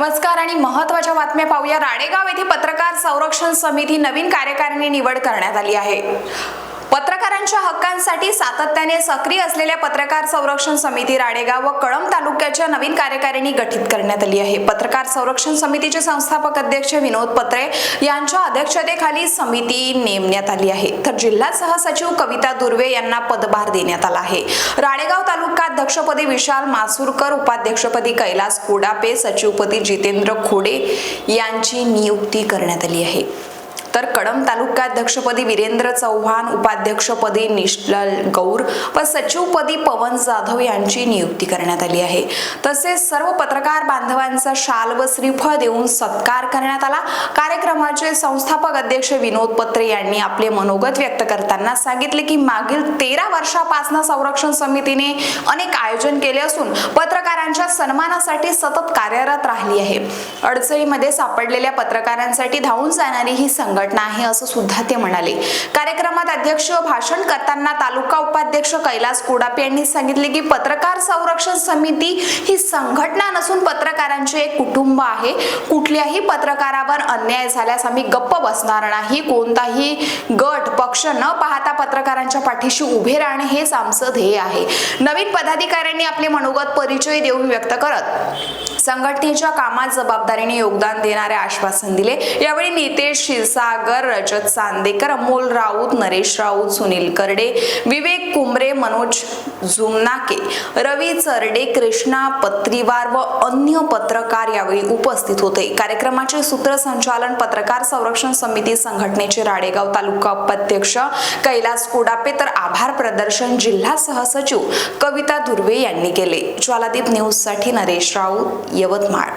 नमस्कार आणि महत्त्वाच्या बातम्या पाहूया. राडेगाव येथे पत्रकार संरक्षण समिती नवीन कार्यकारिणी निवड करण्यात आली आहे. पत्रकारांच्या हक्कांसाठी सातत्याने सक्रिय असलेल्या पत्रकार संरक्षण समिती राडेगाव व कळंब तालुक्याच्या नवीन कार्यकारिणी गठीत करण्यात आली आहे. पत्रकार संरक्षण समितीचे संस्थापक अध्यक्ष विनोद पत्रे यांच्या अध्यक्षतेखाली समिती नेमण्यात आली आहे. तर जिल्हा सहसचिव कविता दुर्वे यांना पदभार देण्यात आला आहे. राळेगाव तालुका अध्यक्षपदी विशाल मासूरकर उपाध्यक्षपदी कैलास कोडापे सचिवपदी जितेंद्र खोडे यांची नियुक्ती करण्यात आली आहे. तर कडम तालुकाध्यक्षपदी वीरेंद्र चव्हाण उपाध्यक्षपदी निश्चल गौर व सचिवपदी पवन जाधव यांची नियुक्ती करण्यात आली आहे. तसेच सर्व पत्रकार बांधवांचा शाल व श्रीफळ देऊन सत्कार करण्यात आला. कार्यक्रमाचे संस्थापक अध्यक्ष विनोद पत्रे यांनी आपले मनोगत व्यक्त करताना सांगितले की मागील तेरा वर्षापासून संरक्षण समितीने अनेक आयोजन केले असून पत्रकारांच्या सन्मानासाठी सतत कार्यरत राहिली आहे. अडचणीमध्ये सापडलेल्या पत्रकारांसाठी धावून जाणारी ही संघ संघटना आहे असं सुद्धा ते म्हणाले. कार्यक्रमात अध्यक्ष भाषण करताना तालुका उपाध्यक्ष कैलास कोडापे यांनी सांगितले की पत्रकार संरक्षण समिती ही संघटना नसून पत्रकारांचे एक कुटुंब आहे. कुठल्याही पत्रकारावर अन्याय झाल्यास आम्ही गप्प बसणार नाही. कोणताही गट पक्ष न पाहता पत्रकारांच्या पाठीशी उभे राहणे हेच आमचं ध्येय आहे. नवीन पदाधिकाऱ्यांनी आपले मनोगत परिचय देऊन व्यक्त करत संघटनेच्या कामात जबाबदारीने योगदान देणारे आश्वासन दिले. यावेळी नितेश शिरसा सागर रजत चांदेकर अमोल राऊत नरेश राऊत सुनील करडे विवेक कुंबरे मनोज झुमनाके रवी चरडे कृष्णा पत्रीवार व अन्य पत्रकार यावेळी उपस्थित होते. कार्यक्रमाचे सूत्रसंचालन पत्रकार संरक्षण समिती संघटनेचे राडेगाव तालुका उपाध्यक्ष कैलास कोडापे तर आभार प्रदर्शन जिल्हा सहसचिव कविता दुर्वे यांनी केले. ज्वालादीप न्यूजसाठी नरेश राऊत यवतमाळ.